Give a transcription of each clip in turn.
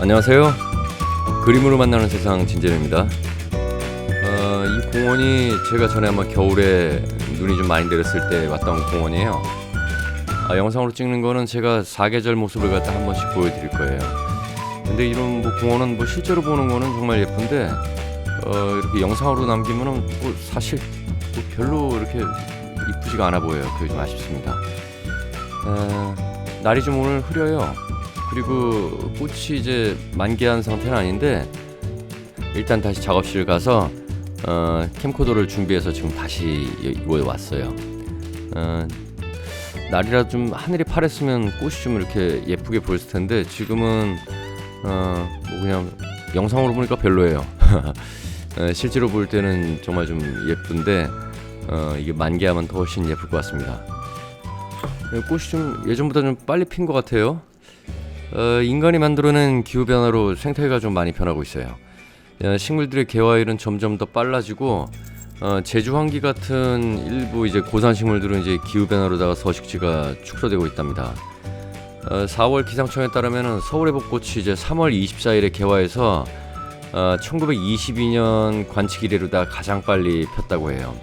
안녕하세요. 그림으로 만나는 세상 진재입니다. 어, 이 공원이 제가 전에 아마 겨울에 눈이 좀 많이 내렸을 때 왔던 공원이에요. 아, 영상으로 찍는 거는 제가 사계절 모습을 갖다 한 번씩 보여드릴 거예요. 근데 이런 뭐 공원은 뭐 실제로 보는 거는 정말 예쁜데 어, 이렇게 영상으로 남기면은 뭐 사실 뭐 별로 이렇게 이쁘지가 않아 보여요. 그게 좀 아쉽습니다. 어, 날이 좀 오늘 흐려요. 그리고 꽃이 이제 만개한 상태는 아닌데 일단 다시 작업실 가서 어, 캠코더를 준비해서 지금 다시 이곳에 왔어요. 어, 날이라 좀 하늘이 파랬으면 꽃이 좀 이렇게 예쁘게 보였을 텐데 지금은 어, 뭐 그냥 영상으로 보니까 별로예요. 어, 실제로 볼 때는 정말 좀 예쁜데 어, 이게 만개하면 더 훨씬 예쁠 것 같습니다. 어, 꽃이 좀 예전보다 좀 빨리 핀 것 같아요. 어, 인간이 만들어낸 기후 변화로 생태계가 좀 많이 변하고 있어요. 어, 식물들의 개화일은 점점 더 빨라지고 어, 제주 환기 같은 일부 이제 고산 식물들은 이제 기후 변화로다가 서식지가 축소되고 있답니다. 어, 4월 기상청에 따르면 서울의 벚꽃이 이제 3월 24일에 개화해서 어, 1922년 관측 이래로 다 가장 빨리 폈다고 해요.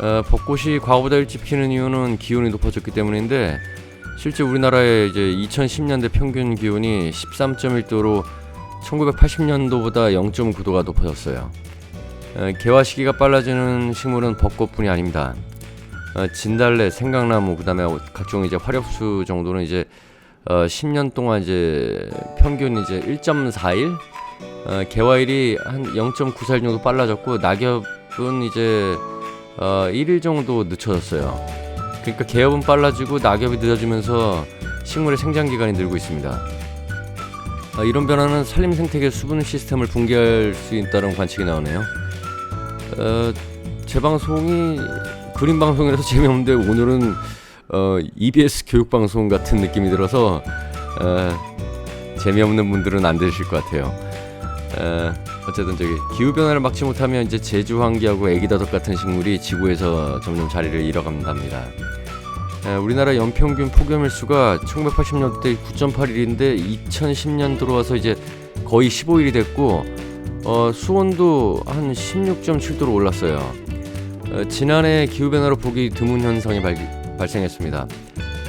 어, 벚꽃이 과거보다 일찍 피는 이유는 기온이 높아졌기 때문인데 실제 우리나라의 이제 2010년대 평균 기온이 13.1도로 1980년도보다 0.9도가 높아졌어요. 어, 개화 시기가 빨라지는 식물은 벚꽃뿐이 아닙니다. 어, 진달래, 생강나무, 그다음에 각종 이제 화렵수 정도는 이제 어, 10년 동안 이제 평균 이제 1.4일, 어, 개화일이 한 0.9살 정도 빨라졌고 낙엽은 이제 어, 1일 정도 늦춰졌어요. 그러니까 개업은 빨라지고 낙엽이 늦어지면서 식물의 생장 기간이 늘고 있습니다. 아, 이런 변화는 산림 생태계 수분 시스템을 붕괴할 수 있다는 관측이 나오네요. 어, 제 방송이 그림 방송이라서 재미없는데 오늘은 어, EBS 교육 방송 같은 느낌이 들어서 어, 재미없는 분들은 안 되실 것 같아요. 어, 어쨌든 저기 기후 변화를 막지 못하면 이제 제주 환기하고 애기다독 같은 식물이 지구에서 점점 자리를 잃어간답니다. 에, 우리나라 연평균 폭염일수가 1980년대 9.8일인데 2010년 들어와서 이제 거의 15일이 됐고 어, 수온도 한 16.7도로 올랐어요. 어, 지난해 기후 변화로 보기 드문 현상이 발, 발생했습니다.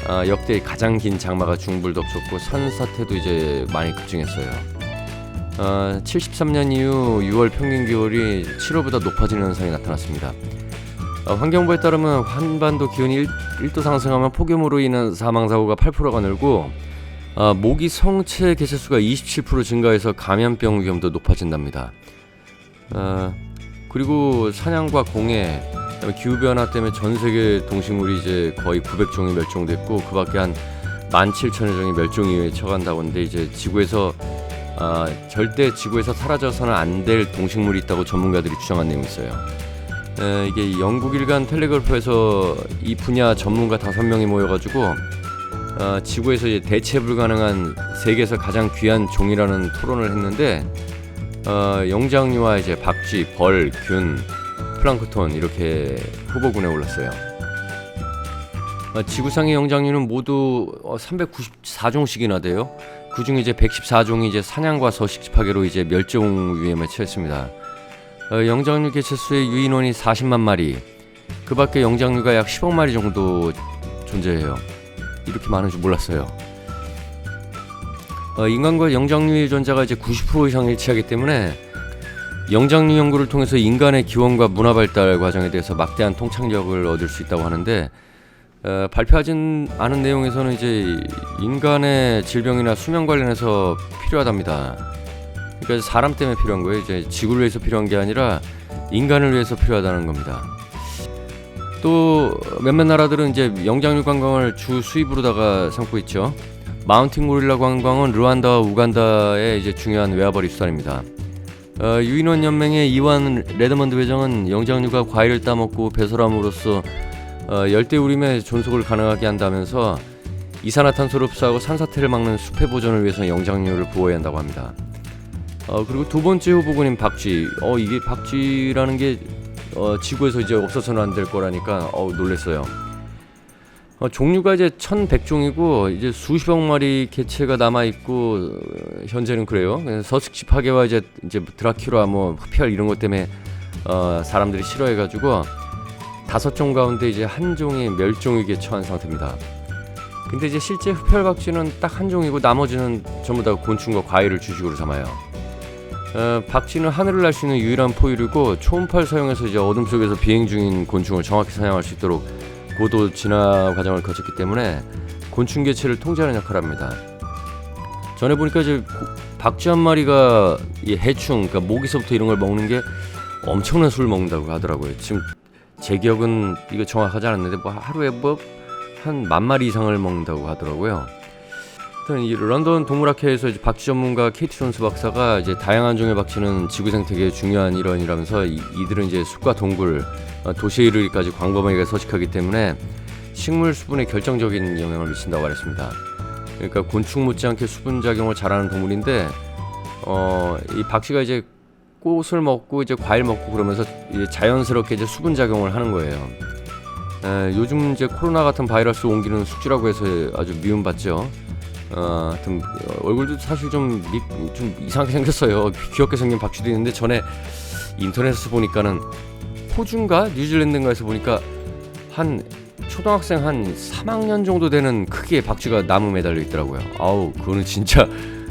아, 역대 가장 긴 장마가 중부를 덮쳤고 산사태도 이제 많이 급증했어요. 어, 73년 이후 6월 평균 기온이 7월보다 높아지는 현상이 나타났습니다. 어, 환경부에 따르면 한반도 기온이 1, 도 상승하면 폭염으로 인한 사망 사고가 8%가 늘고 어, 모기 성체 개체수가 27% 증가해서 감염병 위험도 높아진답니다. 어, 그리고 사냥과 공해, 그다음에 기후 변화 때문에 전 세계 동식물이 이제 거의 900종이 멸종됐고 그밖에 한 17,000여 종이 멸종 위기에 처한다고 하는데 이제 지구에서 아, 절대 지구에서 사라져서는 안 될 동식물이 있다고 전문가들이 주장한 내용이 있어요. 에, 이게 영국 일간 텔레그래프에서 이 분야 전문가 다섯 명이 모여가지고 어, 지구에서 대체 불가능한 세계에서 가장 귀한 종이라는 토론을 했는데 어, 영장류와 이제 박쥐, 벌, 균, 플랑크톤 이렇게 후보군에 올랐어요. 어, 지구상의 영장류는 모두 어, 394종씩이나 돼요. 그 중에 이제 114종이 이제 사냥과 서식 파괴로 이제 멸종 위험에 처했습니다. 어, 영장류 개체수의 유인원이 40만 마리, 그 밖에 영장류가 약 10억 마리 정도 존재해요. 이렇게 많은 줄 몰랐어요. 어, 인간과 영장류의 존재가 이제 90% 이상 일치하기 때문에 영장류 연구를 통해서 인간의 기원과 문화 발달 과정에 대해서 막대한 통찰력을 얻을 수 있다고 하는데 어, 발표하진 않은 내용에서는 이제 인간의 질병이나 수면 관련해서 필요하답니다. 그러니까 사람 때문에 필요한 거예요. 이제 지구를 위해서 필요한 게 아니라 인간을 위해서 필요하다는 겁니다. 또 몇몇 나라들은 이제 영장류 관광을 주 수입으로다가 삼고 있죠. 마운틴 고릴라 관광은 르완다와 우간다의 이제 중요한 외화벌이 수단입니다. 어, 유인원 연맹의 이완 레드먼드 회장은 영장류가 과일을 따먹고 배설함으로써 어, 열대우림의 존속을 가능하게 한다면서 이산화탄소를 흡수하고 산사태를 막는 숲의 보존을 위해서 영장류를 보호해야 한다고 합니다. 어, 그리고 두 번째 후보군인 박쥐. 어, 이게 박쥐라는 게 어, 지구에서 이제 없어서는 안 될 거라니까 어, 놀랬어요. 어, 종류가 이제 1,100종이고 이제 수십억 마리 개체가 남아 있고 어, 현재는 그래요. 서식지 파괴와 이제 이제 드라큘라 뭐 흡혈 이런 것 때문에 어, 사람들이 싫어해 가지고 다섯 종 가운데 이제 한 종이 멸종위기에 처한 상태입니다. 근데 이제 실제 흡혈 박쥐는 딱 한 종이고 나머지는 전부 다 곤충과 과일을 주식으로 삼아요. 어, 박쥐는 하늘을 날 수 있는 유일한 포유류고 초음파를 사용해서 이제 어둠 속에서 비행 중인 곤충을 정확히 사냥할 수 있도록 고도 진화 과정을 거쳤기 때문에 곤충 개체를 통제하는 역할을 합니다. 전에 보니까 이제 고- 박쥐 한 마리가 이 해충, 그러니까 모기서부터 이런 걸 먹는 게 엄청난 수를 먹는다고 하더라고요. 지금 제 기억은 이거 정확하지 않았는데 뭐 하루에 뭐 한 만 마리 이상을 먹는다고 하더라고요. 이 런던 동물학회에서 이제 박쥐 전문가 케이티 존스 박사가 이제 다양한 종의 박쥐는 지구 생태계의 중요한 일원이라면서 이, 이들은 이제 숲과 동굴, 어, 도시에 이르기까지 광범위하게 서식하기 때문에 식물 수분에 결정적인 영향을 미친다고 말했습니다. 그러니까 곤충 못지않게 수분 작용을 잘하는 동물인데 어, 이 박쥐가 이제 꽃을 먹고 이제 과일 먹고 그러면서 이제 자연스럽게 이제 수분 작용을 하는 거예요. 에, 요즘 이제 코로나 같은 바이러스 옮기는 숙주라고 해서 아주 미움받죠. 어, 얼굴도 사실 좀, 미, 좀 이상하게 생겼어요. 귀엽게 생긴 박쥐도 있는데 전에 인터넷에서 보니까는 호주인가 뉴질랜드인가에서 보니까 한 초등학생 한 3학년 정도 되는 크기의 박쥐가 나무 매달려 있더라고요. 아우 그거는 진짜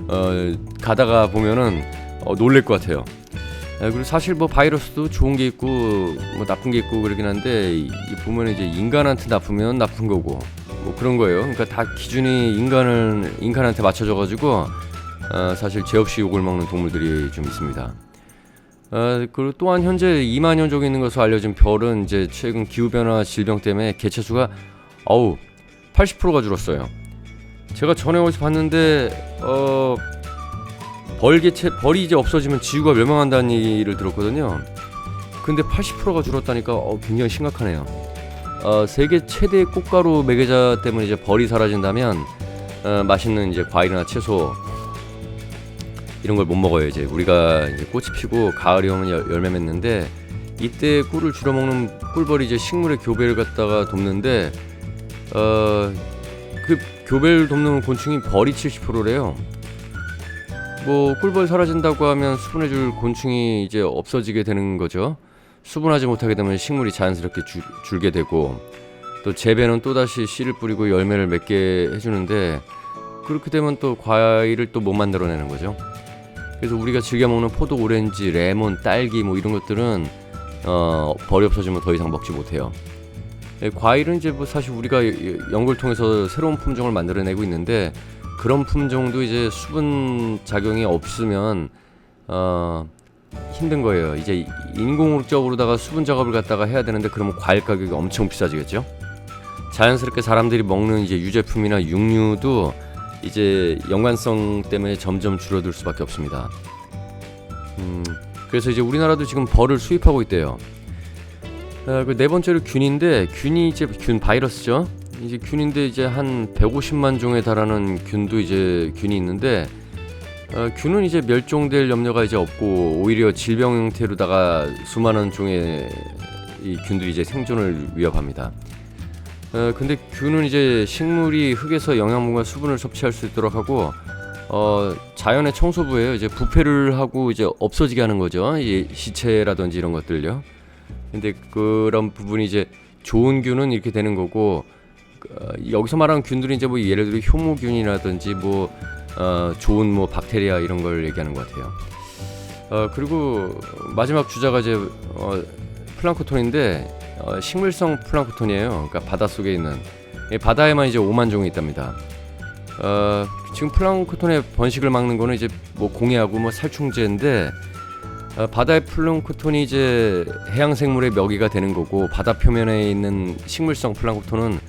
어, 가다가 보면은 어, 놀랄 것 같아요. 아, 그리고 사실 뭐 바이러스도 좋은 게 있고 뭐 나쁜 게 있고 그러긴 한데 이, 이 보면 이제 인간한테 나쁘면 나쁜 거고 뭐 그런 거예요. 그러니까 다 기준이 인간을 인간한테 맞춰져 가지고 어, 사실 죄 없이 욕을 먹는 동물들이 좀 있습니다. 어, 그리고 또한 현재 2만 년 종이 있는 것으로 알려진 별은 이제 최근 기후 변화 질병 때문에 개체 수가 어우 80%가 줄었어요. 제가 전에 어디서 봤는데 어 벌개체 벌이 이제 없어지면 지구가 멸망한다는 얘기를 들었거든요. 근데 80%가 줄었다니까 어, 굉장히 심각하네요. 어, 세계 최대 꽃가루 매개자 때문에 이제 벌이 사라진다면 어, 맛있는 이제 과일이나 채소 이런 걸 못 먹어요. 이제 우리가 이제 꽃이 피고 가을이 오면 열- 열매 맺는데 이때 꿀을 주로 먹는 꿀벌이 이제 식물의 교배를 갖다가 돕는데 어, 그 교배를 돕는 곤충이 벌이 70%래요. 뭐 꿀벌 사라진다고 하면 수분해줄 곤충이 이제 없어지게 되는 거죠. 수분하지 못하게 되면 식물이 자연스럽게 줄, 줄게 되고 또 재배는 또 다시 씨를 뿌리고 열매를 맺게 해주는데 그렇게 되면 또 과일을 또 못 만들어내는 거죠. 그래서 우리가 즐겨 먹는 포도, 오렌지, 레몬, 딸기 뭐 이런 것들은 어, 벌이 없어지면 더 이상 먹지 못해요. 예, 과일은 이제 뭐 사실 우리가 이- 연구를 통해서 새로운 품종을 만들어내고 있는데 그런 품종도 이제 수분 작용이 없으면 어, 힘든 거예요. 이제 인공적으로다가 수분 작업을 갖다가 해야 되는데 그러면 과일 가격이 엄청 비싸지겠죠. 자연스럽게 사람들이 먹는 이제 유제품이나 육류도 이제 연관성 때문에 점점 줄어들 수밖에 없습니다. 음, 그래서 이제 우리나라도 지금 벌을 수입하고 있대요. 아, 그네 번째로 균인데 균이 이제 균 바이러스죠. 이제 균인데 이제 한 150만 종에 달하는 균도 이제 균이 있는데 어, 균은 이제 멸종될 염려가 이제 없고 오히려 질병 형태로다가 수많은 종의 이 균들이 이제 생존을 위협합니다. 어, 근데 균은 이제 식물이 흙에서 영양분과 수분을 섭취할 수 있도록 하고 어, 자연의 청소부예요. 이제 부패를 하고 이제 없어지게 하는 거죠. 이 시체라든지 이런 것들요. 근데 그런 부분이 이제 좋은 균은 이렇게 되는 거고 어, 여기서 말하는 균들이 이제 뭐 예를 들어 효모균이라든지 뭐 어, 좋은 뭐 박테리아 이런 걸 얘기하는 것 같아요. 어, 그리고 마지막 주자가 이제 어, 플랑크톤인데 어, 식물성 플랑크톤이에요. 그러니까 바다 속에 있는 이 바다에만 이제 5만 종이 있답니다. 어, 지금 플랑크톤의 번식을 막는 거는 이제 뭐 공해하고 뭐 살충제인데 어, 바다의 플랑크톤이 이제 해양 생물의 먹이가 되는 거고 바다 표면에 있는 식물성 플랑크톤은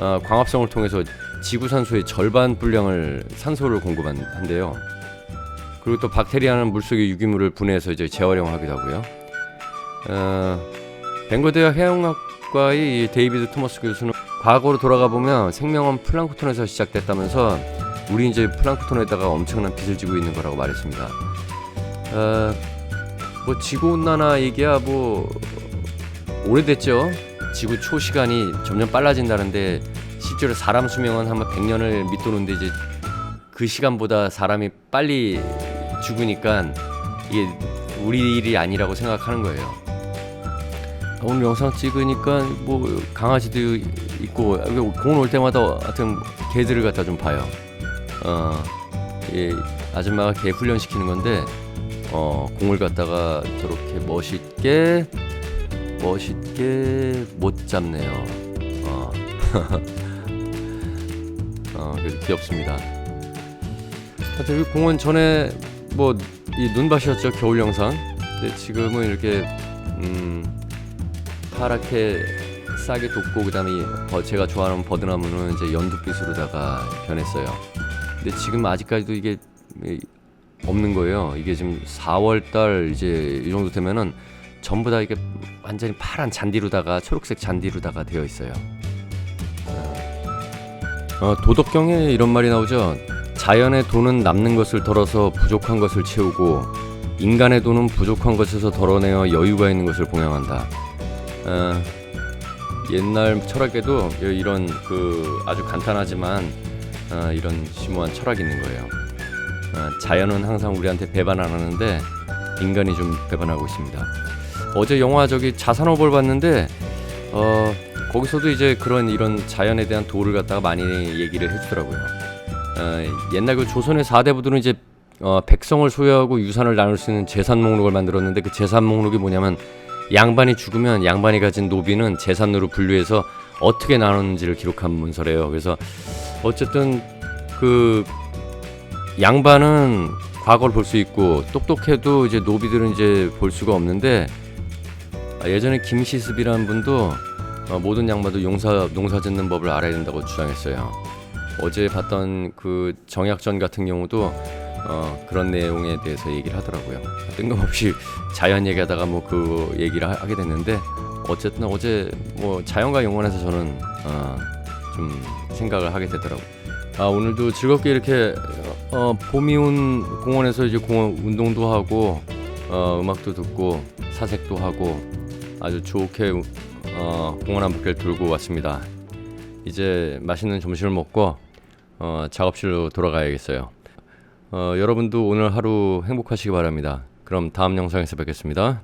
어, 광합성을 통해서 지구 산소의 절반 분량을 산소를 공급한대요. 그리고 또 박테리아는 물속의 유기물을 분해해서 이제 재활용하기도 하고요. 어, 벵거 대학 해양학과의 이 데이비드 토머스 교수는 과거로 돌아가 보면 생명은 플랑크톤에서 시작됐다면서 우리 이제 플랑크톤에다가 엄청난 빚을 지고 있는 거라고 말했습니다. 어, 뭐 지구 온난화 얘기야 뭐 오래됐죠. 지구 초시간이 점점 빨라진다는데 실제로 사람 수명은 한 100년을 밑도는데 이제 그 시간보다 사람이 빨리 죽으니까 이게 우리 일이 아니라고 생각하는 거예요. 오늘 영상 찍으니까 뭐 강아지도 있고 공원 올 때마다 하여튼 개들을 갖다 좀 봐요. 어, 이 아줌마가 개 훈련 시키는 건데 어, 공을 갖다가 저렇게 멋있게 멋있게 못 잡네요. 어, 어 귀엽습니다. 하여튼 여기 공원 전에 뭐 이 눈밭이었죠 겨울 영상. 근데 지금은 이렇게 음 파랗게 싸게 돋고 그다음에 이 버- 제가 좋아하는 버드나무는 이제 연두빛으로다가 변했어요. 근데 지금 아직까지도 이게 이- 없는 거예요. 이게 지금 4월달 이제 이 정도 되면은 전부 다 이게 완전히 파란 잔디로다가 초록색 잔디로다가 되어 있어요. 어, 도덕경에 이런 말이 나오죠. 자연의 돈은 남는 것을 덜어서 부족한 것을 채우고 인간의 돈은 부족한 것에서 덜어내어 여유가 있는 것을 봉양한다. 어, 옛날 철학에도 이런 그 아주 간단하지만 어, 이런 심오한 철학이 있는 거예요. 어, 자연은 항상 우리한테 배반 안 하는데 인간이 좀 배반하고 있습니다. 어제 영화 저기 자산업을 봤는데 어, 거기서도 이제 그런 이런 자연에 대한 도를 갖다가 많이 얘기를 해주더라고요. 어, 옛날 그 조선의 사대부들은 이제 어, 백성을 소유하고 유산을 나눌 수 있는 재산 목록을 만들었는데 그 재산 목록이 뭐냐면 양반이 죽으면 양반이 가진 노비는 재산으로 분류해서 어떻게 나눴는지를 기록한 문서래요. 그래서 어쨌든 그 양반은 과거를 볼 수 있고 똑똑해도 이제 노비들은 이제 볼 수가 없는데 아, 예전에 김시습이라는 분도 어, 모든 양반도 용사 농사 짓는 법을 알아야 된다고 주장했어요. 어제 봤던 그 정약전 같은 경우도 어, 그런 내용에 대해서 얘기를 하더라고요. 뜬금없이 자연 얘기하다가 뭐 그 얘기를 하, 게 됐는데 어쨌든 어제 뭐 자연과 영원해서 저는 어, 좀 생각을 하게 되더라고요. 아 오늘도 즐겁게 이렇게 어, 봄이 온 공원에서 이제 공원 운동도 하고 어, 음악도 듣고 사색도 하고 아주 좋게 어, 공원 한 바퀴를 돌고 왔습니다. 이제 맛있는 점심을 먹고 어, 작업실로 돌아가야겠어요. 어, 여러분도 오늘 하루 행복하시기 바랍니다. 그럼 다음 영상에서 뵙겠습니다.